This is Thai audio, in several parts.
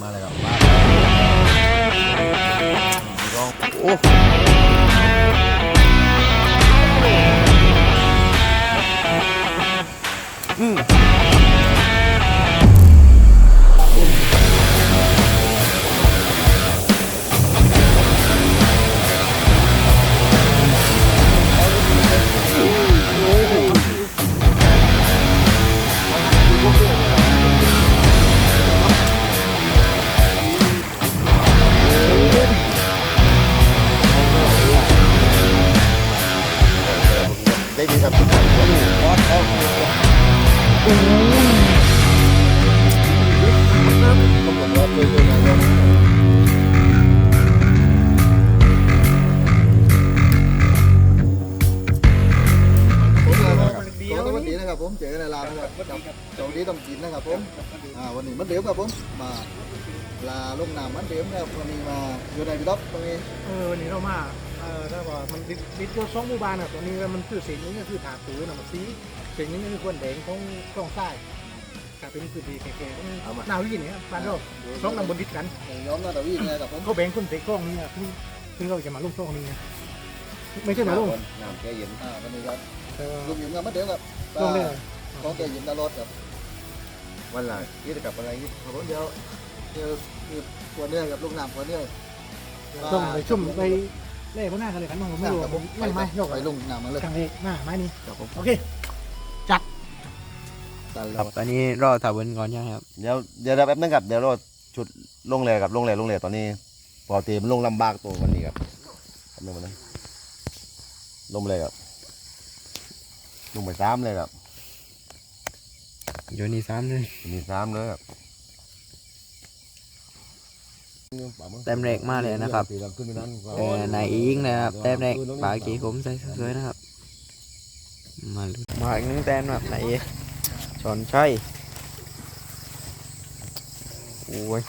มาเลยครับมาโอ้ ลาลูกน้ำมันเดียวนะครับวันนี้มาอยู่ในพี่ต๊อบตรงนี้เออวันนี้เรามาเออถ้าว่ามันดิดิดเดียวสองหมู่บ้านอะตัวนี้มันคือเสียงนี้ก็คือถาปูนะมันซีเสียงนี้ก็คือควนแดงของกล้องใต้กลายเป็นพื้นที่แก่ๆของนาวีเนี่ยบ้านเราสองตำบลติดกันอย่างย้อมหน้าตาวิ่งนะครับผมเขาแบ่งคนเตะกล้องนี่อะซึ่งซึ่งเราจะมาลงกล้องนี่นะไม่ใช่มาลงน้ำแกเย็นอ่าวันนี้ครับแต่ว่าลุงหยิมกับมันเดียวครับลงเลยของแกเย็นตลอดครับวันหลังยี่จะกลับอะไรยี่ครับผมเดี๋ยวเดี๋ยว คือตัวเนื้อกับลูกน้ำตัวเนื้อต้องไปชุ่มไปเล่พวกหน้ากันเลยกันมั้งผมไม่รู้ครับผมไม่ไม่ยกไปไปลุงน้ำมาเลยกลางเอกหน้าไม้นี่ครับผมโอเคจัดตันคแล้รัวบตอนนี้รอถาวนก่อนใช่ไหมครับเดี๋ยวเดี๋ยวแป๊บนึงครับเดี๋ยวเราชุดลงเลยกับลงเลยลงเลยตอนนี้ปกติมันลงลำบากตัววันนี้ครับแป๊บนึงวันนึงลงเลยครับลงไปซ้ำเลยครับโยนี่ซ้ำเลยมีซ้ำเลยครับ แต้มแรกมากเลยนะครับเออนายอิงนะครับแต้มแรกปากีผมใส่สวยๆนะครับ มาลุ้นมาอีกหนึงแต้มแบบไหนชอนชัยโอ้ย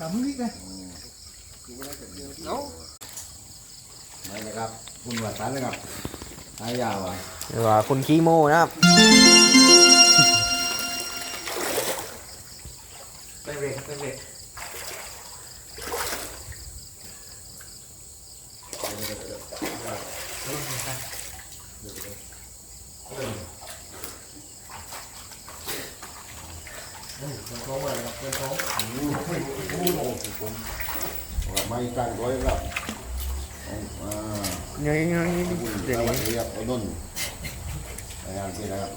สา มวิเลยไม่นะครับ คุณวัดสันนะครับหายาวอะเรียกว่าคุณคีโมนะครับเต้มเรกเต้มเรก ไม่กันร้อยครับอ่า ยังยังยัง คุณ เดี๋ยวนี้ดีครับต้นนนนะครับที่นะครับ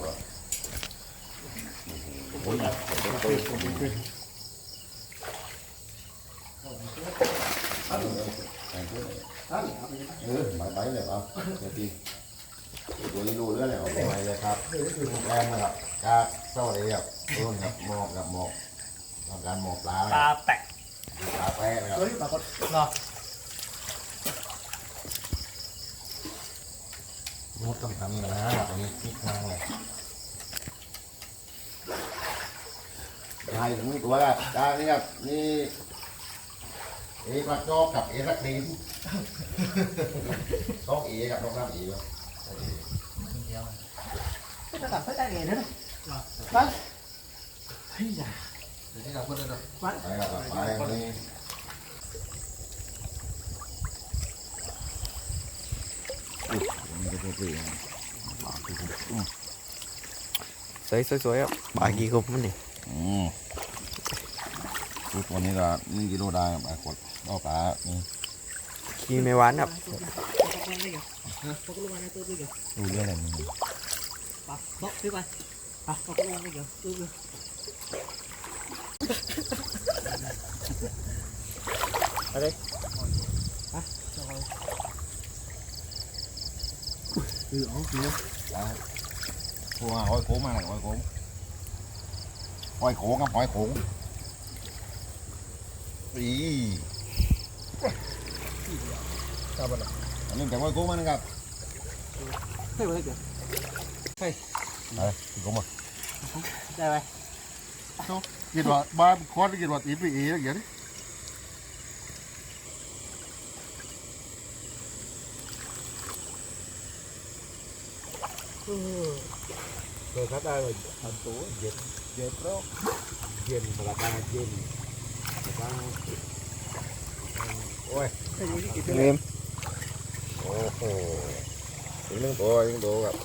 โอ้ยเออหมายไปเลยครับเดี๋ยวทีตัวนี้ดูเรื่องอะไรของไปเลยครับแรงนะครับกาสวัสดีครับต้นครับหมอกกับหมอกทำการหมอกปลาตาแตกปลาแป้นะครับเฮ้ยปรากฏเนาะรูดต้องทำกันนะอันนี้พลิกทางเลยยายถึงตัวละจานนี้ครับนี่เอปลาจอกกับเอรักดีนต้องเอกับต้องรับเอครับจะตัดไปได้ไงเนี่ยไปเฮ้ยอย่าไปครับไป สวยสวยๆครับปากีผมมันนี่อืมชุดวันนี้ก็หนึ่งกิโลได้ครับไอ้กดเอาปลานี่ขี้ไม่หวานครับตกลงมาได้เหรอตกลงมาได้ตัวด้วยเหรอดูเรื่องอะไรนี่ปะตกขึ้นไปปะตกลงมาได้เหรอตัวเดียวอะไรฮะ คืออ๋อคือพวกหอยโขงมาหน่อยหอยโขงหอยโขงครับหอยโขงอีจับอะไร อันนี้แต่หอยโขงมานะครับเฮ้ยอะไรเดี๋ยวอะไรโขงมาได้ไหมกินว่าบ้านคอนกินว่าตีปีเอ๋อย่างเงี้ยเคยคัดได้ว่าทันตัวเย็นเฮ้ยเวลาการเย็นเวลาโอ้ยเมโอ้โหอีกหนึ่งตัวอีกหนึ่งตัวครับ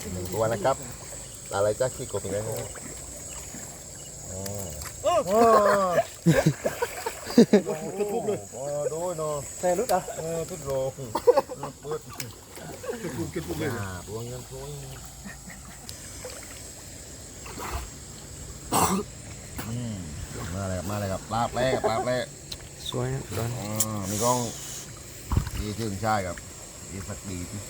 อีกหนึ่งตัวนะครับอะไรจ้าขี้กบอีกแล้วนะอ๋อโอ้จะทุบเลยอ๋อโดยเนาะแต่รุดอะเออทุบโลเปิด จะปุบจะปุบเลยอ่าบวงเงินทุยอืมมาเลยครับมาเลยครับปลาแปรกับปลาแปรสวยนะตอนอ๋อมีกล้องดีชื่นชายครับดีสักดีอ่า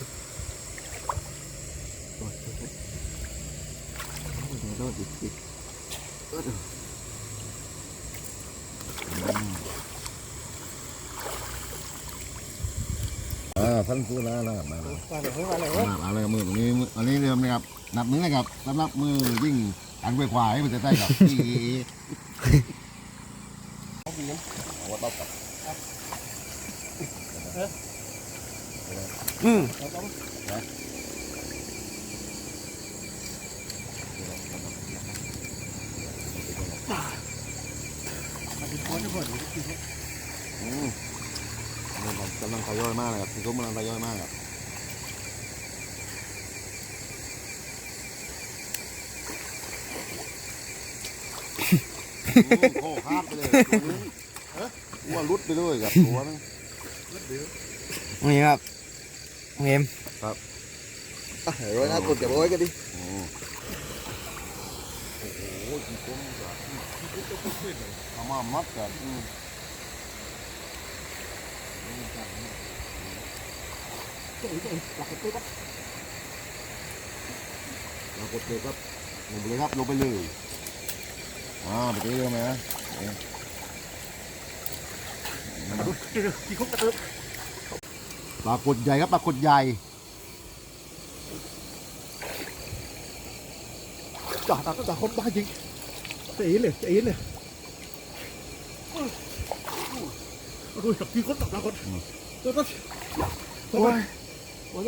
ท่านผู้นะนะครับ มาเลยมาเลยมาเลยมาเอาเลยครับมือตรงนี้มืออันนี้เริ่มนะครับนับมือนะครับสำหรับมือยิ่งอันไปขวาให้มันจะได้กับที่เอาว่าต้องกับอืม อืมนี่ผมกำลังทย อยมากเลยครับที่เขากำลังทยอยมากครับอืมโค้คาดไปเลยตัวนึงเอ๊ะอ้วนรุดไปเลยกับตัวนึงนี่ครับเมมร้อยนะกดจับร้อยกันดิโอ้โหกี่คนแบบทำมามัดกันอืม เรากดเลยครับลงไปเลยครับลงไปเลยอ่าไปเรื่อยไหมนะกี่คุกกระตือปลากดใหญ่ครับปลากดใหญ่จ่าตาจ่าคนบ้าจริงเสียเลยเสียเลยดูกับกี่คนตับตาคนตัวตัวโอ้ยวันนี้เพี้ยวก้อนมือเย อะ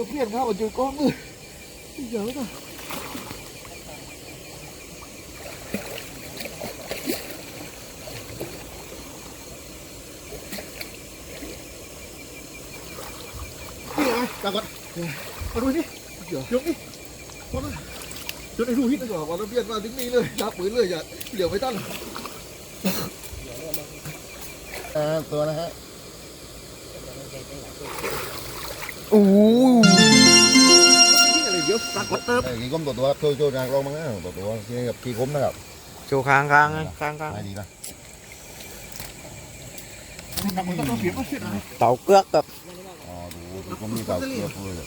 นะนี่ไงตาคนมาดูนี่ยกนี่คนจนไอ้ดูฮิตไม่บอกวันนี้เพี้ยนมาถึงนี่เลยจับปืนเลยอย่าเหลียวไม่ตั้งตัวนะฮะ โอ้ยอะไรเยอะตาคนเติมไอ้กี่ก้มตัวตัวครับช่วยช่วยนางรองมั้งนะตัวตัวที่กับกี่ก้มนะครับโชว์ค้างค้างนะค้างค้างได้ดีนะตาคนต้องเสียมาเสียดายเต่าเกือกกับอ๋อดูกี่ก้มมีเต่าเกือบเลย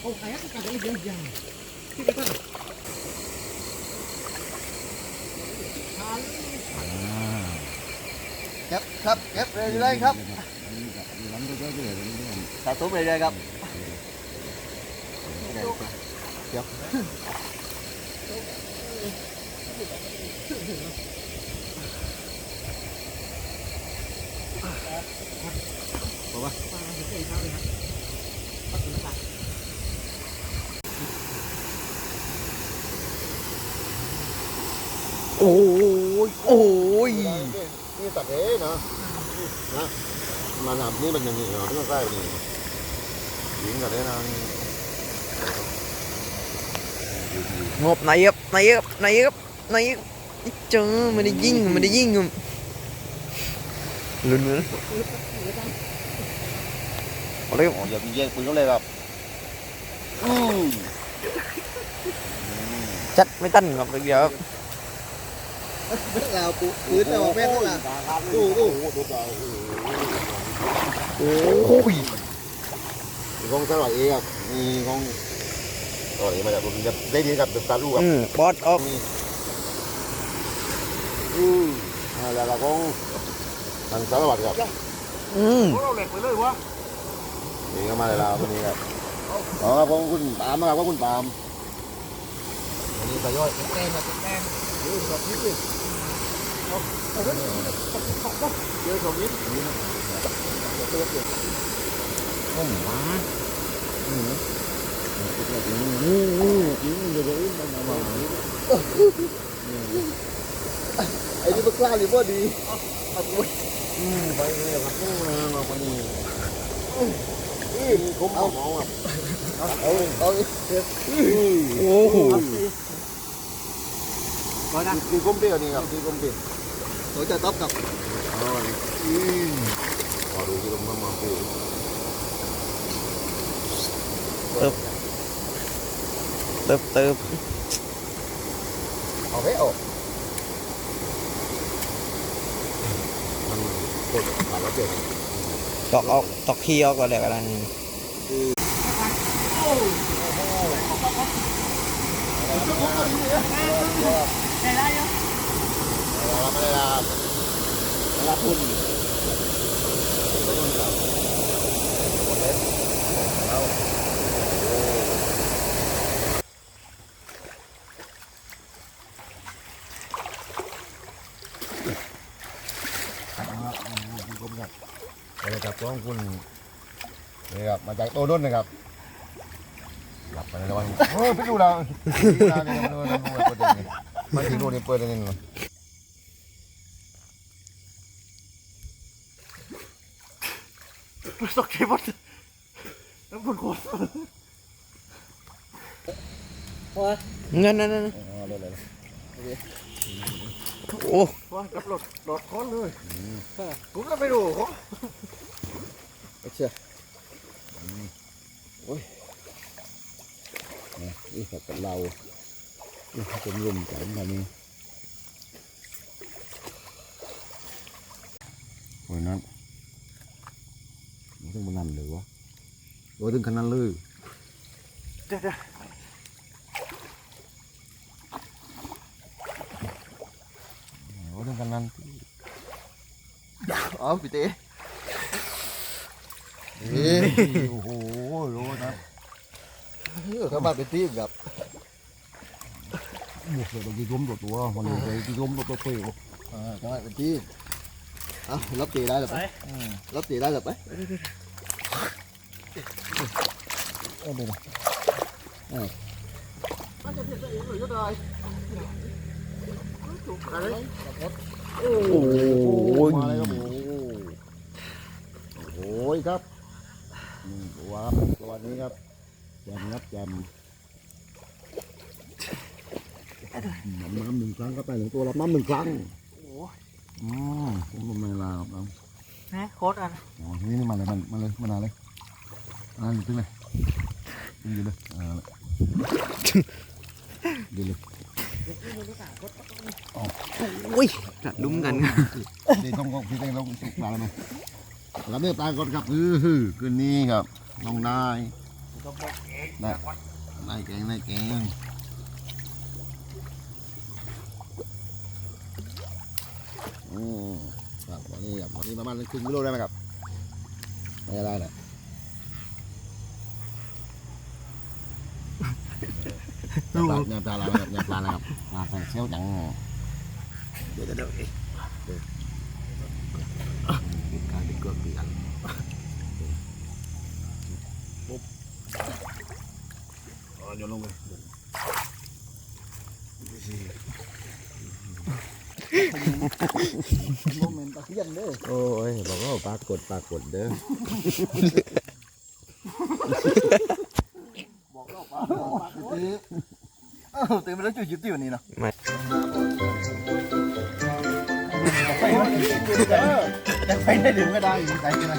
โอ้ยไอ้ตาคนเยอะยังที่ไปตั้งเก็บครับเก็บเลยเลยครับสะสมเลยเลยครับโอ้ยโอ้ย นี่ตัดเองนะนะมันทำนี่มันยังนี่เหรอที่มันใกล้นี่ยิงกันเลยนะงบไหนครับไหนครับไหนครับไหนครับเจอมันได้ยิงมันได้ยิงครับลุ้นนะเอาเลยครับอ๋ออย่าไปแย่งปืนเขาเลยครับอืมจัดไม่ตั้นครับ เดี๋ยวครับเราปืนแต่ว่าแม่นละโอ้โหโอ้ยมีของสลอยเองครับมีของสลอยมาจากผมจะได้ดีกับเดอะสตาร์ลูกครับบอสออกอืมแล้วก็ของทางสารวัตรครับอืมเราเหล็กไปเลยวะนี่ก็มาเลยเราคนนี้ครับอ๋อครับผมคุณปามครับว่าคุณปามอันนี้ก็ย่อยแต้มนะแต้มเดี๋ยวสอง นิดเลยเอาเอาเถอะขอบก็เยอะสองนิดผมว่าอื มอืมอืมอืมเดี๋ยวเดี๋ยวมันมามาไอ้นี่มันกล้าหรือว่าดีอืมไปเลยครับพวกเรามาคนนี้อืมผมเอาหมออะเอาเอาเอาโอ้โห ร้อะตีก้มเปรี้ยวนี่ครับตีก้มเปรี้ยวเราจะต๊อบกับอ๋ออืมพอดูที่ลงมามาปูเติบเติบเอาไปออกมันกดขาแล้วเจ็บแล้วเราไม่ได้รับไม่รับพุ่นเลยครับต้องคุณนี่ครับมาจากโตนุ่นนะครับหลับไปในวันโอ้ยพี่ดูเราดูเราเนี่ยมันมันมันเปิดยังไง มันถึงโน่นนี่เปิดยังไงตกใจหมดน้ำผุนโคตรเงินนั่นนั่นอ๋อเลยเลยโอ้ว่ากับรถรถค้อนเลยผมก็ไปดูเขาเชื่อโอ้ยนี่กับเรา นี่เป็นร่มกันแบบนี้โอ้ยนั่นมันต้องมันนั่นเลยวะโอ้ยถึงขนาดเลยเดี๋ยวเดี๋ยวโอ้ยถึงขนาดเอาพี่เต้เอ้ยโอ้โหรู้นะเขามาเป็นทีมครั บหมวกเลยกี่ก้มตัวตัวมันเลยกี่ก้มตัวตัวเปรี้ยวอ่าเขามาเป็นทีมเอารับตีได้หรือเปล่ารับตีได้หรือเปล่าเออเดี๋ยวนะโอ้ยมาเลยครับโอ้โหโอ้ยครับอืมตัวครับตัวนี้ครับแจมครับแจม น้ำน้ำหนึ่งครั้งก็ไปถึงตัวรับน้ำหนึ่งครั้งอ๋อผมลงเวลาครับน้ำนะโคตรอันอ๋อนี่นี่มาเลยมันมาเลยมานานเลยอ่าอยู่ที่เลยอยู่เลยอ่าอยู่เลยอุ้ยกระดุมกันดีต้องก็พี่เต้ลงสุกปลาแล้วไหมรับเนื้อปลาก่อนครับอือหือคืนนี้ครับน้องนายนายนายแกงนายแกง อืมครับวันนี้ครับวันนี้ประมาณครึ่งกิโลได้ไหมครับไม่ได้แหละปลาเนี่ยปลาอะไรครับเนี่ยปลาอะไรครับปลาไข่เชี่ยวจังเดี๋ยวเดี๋ยวเดี๋ยวการเป็นเกลือเปลี่ยนอ๋อโยนลงไป โมเมนต์ตะเคียนเด้อโอ้ยบอกว่าปลากดปลากดเด้อเออเต็มไปแล้วจุดจุดที่วันนี้เนาะไม่จะไปได้ถึงก็ได้อยู่ใจกันนะ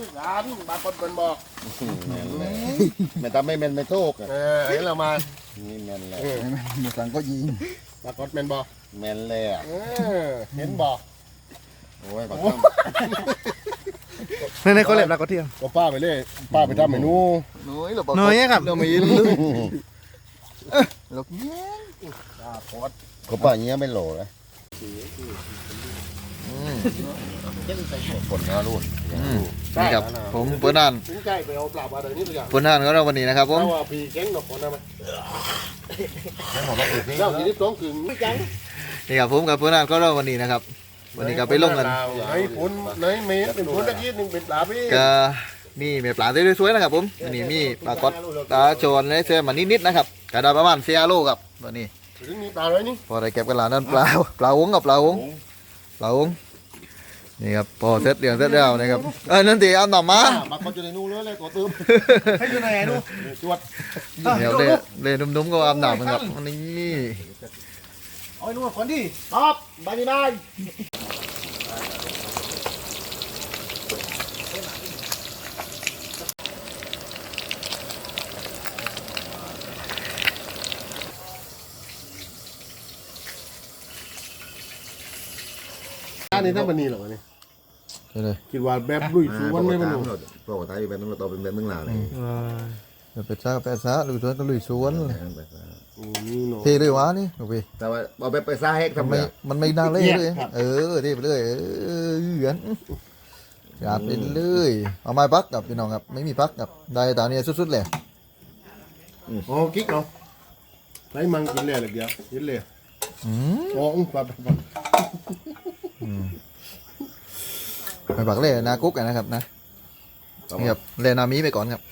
คือซื้อร้านบางคนเป็นบอกแม่ตาไม่แม่นไม่โทกเออเห็นเรามานี่แม่นเลยมีสังก็ยิงปรากฏเป็นบอกแม่นเลยอะเออเห็นบอกโอ้ยปากในในเขาเล็บแล้วก็เที่ยงก็ป้าไปเลยป้าไปทำเมนูน้อยหรอน้อยครับเราไม่ยินเราเงี้ยก็ป้าเงี้ยไม่โหลนะ ผลงานรุ่นนี่ครับผมเปิ้ลนานถึงใจไปเอาปลาอะไรนี่ตัวอย่างเปิ้ลนานก็เราวันนี้นะครับผมถ้าว่าพี่เก่งหนอกคนนะมั้ยแล้วผมก็อึดนี่เจ้าที่นี่ต้องถึงจังนี่ครับผมกับเปิ้ลนานก็เราวันนี้นะครับ วันนี้ก็ไปลงกันไหนผลไหนเมย์เป็นผลตะกี้นึงเป็นปลาพี่ก็มีเม็ดปลาสวยๆนะครับผมอันนี้มีปลากดปลาโจรและเสื้อมานิดๆนะครับกระดาษประมาณเซียโลครับวันนี้ถึงมีปลาอะไรนี่พอได้เก็บกันหลานนั่นปลาปลาวงกับปลาวง ปลาวงนี่ครับพอเสร็จเดี๋ยวเสร็จแล้วนะครับเออนั่นตีเอาหน่อมามาเขาจะในนู่นเลยเลยตัวตื้มให้อยู่ไหนดูจวดเดี๋ยวเล่เล่นุ่มๆก็อาบน้ำนะครับนี่เอาไอ้นู่นคนที่ครับบายบาย อันนี้ถ้ามันนี่หรอเนี่ยใช่เลยคิดว่าแบบลุยสูวันไม่มันหนูปกติเป็นต้องโตเป็นแบบนึงหนาเลยเดี๋ยวไปซ่าไปซ่าลุยสวนก็ลุยสวนเลยนี่หนูเทเลยวะนี่ลูกพี่แต่ว่าเอาไปไปซ่าเฮกมันทำไมไม่มันไม่น่าเล่เลยเออเทไปเลยเออเหยือนหยาดไปเลยเอาไม้ปักกับพี่น้องครับไม่มีปักกับได้ตาเนี่ยสุดๆเลยอ๋อกิ๊กเนาะไรมังกินเลยเลยเดียวกินเลยอืมอ๋ออุ้งปลาปลา ไปปักเล่นากุ๊กกันนะครับนะนี่ครับเล่นามีไปก่อนครับ